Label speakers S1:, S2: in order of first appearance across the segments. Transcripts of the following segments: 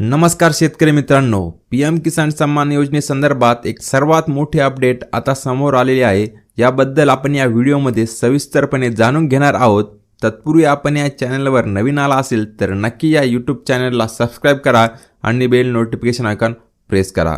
S1: नमस्कार शेतकरी मित्रांनो पी एम किसान सन्मान योजनेसंदर्भात एक सर्वात मोठे अपडेट आता समोर आलेले आहे. याबद्दल आपण या व्हिडिओमध्ये सविस्तरपणे जाणून घेणार आहोत. तत्पूर्वी आपण या चॅनलवर नवीन आला असेल तर नक्की या यूट्यूब चॅनलला सबस्क्राईब करा आणि बेल नोटिफिकेशन आयकॉन प्रेस करा.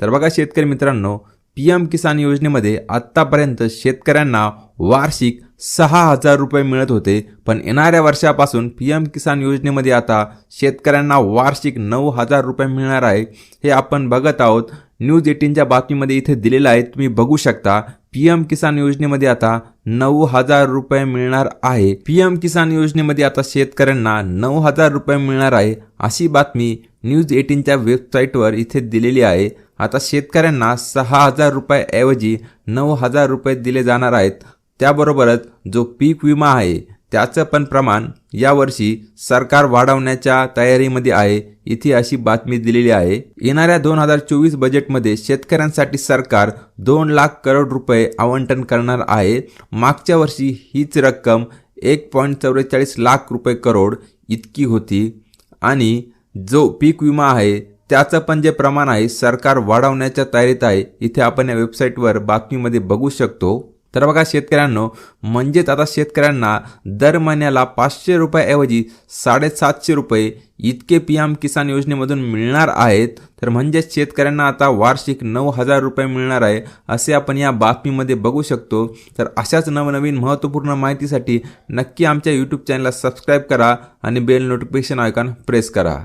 S1: तर बघा शेतकरी मित्रांनो पी एम किसान योजनेमध्ये आत्तापर्यंत शेतकऱ्यांना वार्षिक सहा हजार रुपये मिळत होते पण येणाऱ्या वर्षापासून पी एम किसान योजनेमध्ये आता शेतकऱ्यांना वार्षिक नऊ हजार रुपये मिळणार आहे. हे आपण बघत आहोत. न्यूज एटीनच्या बातमीमध्ये इथे दिलेलं आहे. तुम्ही बघू शकता पी एम किसान योजनेमध्ये आता नऊ हजार रुपये मिळणार आहे. पी एम किसान योजनेमध्ये आता शेतकऱ्यांना नऊ हजार रुपये मिळणार आहे अशी बातमी न्यूज एटीनच्या वेबसाईटवर इथे दिलेली आहे. आता शेतकऱ्यांना सहा हजार रुपयाऐवजी नऊ हजार रुपये दिले जाणार आहेत. त्याबरोबरच जो पीक विमा आहे त्याचं पण प्रमाण यावर्षी सरकार वाढवण्याच्या तयारीमध्ये आहे इथे अशी बातमी दिलेली आहे. येणाऱ्या दोन हजार चोवीस बजेटमध्ये शेतकऱ्यांसाठी सरकार दोन लाख करोड रुपये आवंटन करणार आहे. मागच्या वर्षी हीच रक्कम एक पॉईंट चौवेचाळीस लाख रुपये करोड इतकी होती. आणि जो पीक विमा आहे त्याचं पण जे प्रमाण आहे सरकार वाढवण्याच्या तयारीत आहे इथे आपण या वेबसाईटवर बातमीमध्ये बघू शकतो. तर बघा शेतकऱ्यांनो म्हणजेच आता शेतकऱ्यांना दर महिन्याला पाचशे रुपयाऐवजी साडेसातशे रुपये इतके पी एम किसान योजनेमधून मिळणार आहेत. तर म्हणजेच शेतकऱ्यांना आता वार्षिक नऊ हजार रुपये मिळणार आहे असे आपण या बातमीमध्ये बघू शकतो. तर अशाच नवनवीन महत्त्वपूर्ण माहितीसाठी नक्की आमच्या यूट्यूब चॅनलला सबस्क्राईब करा आणि बेल नोटिफिकेशन आयकॉन प्रेस करा.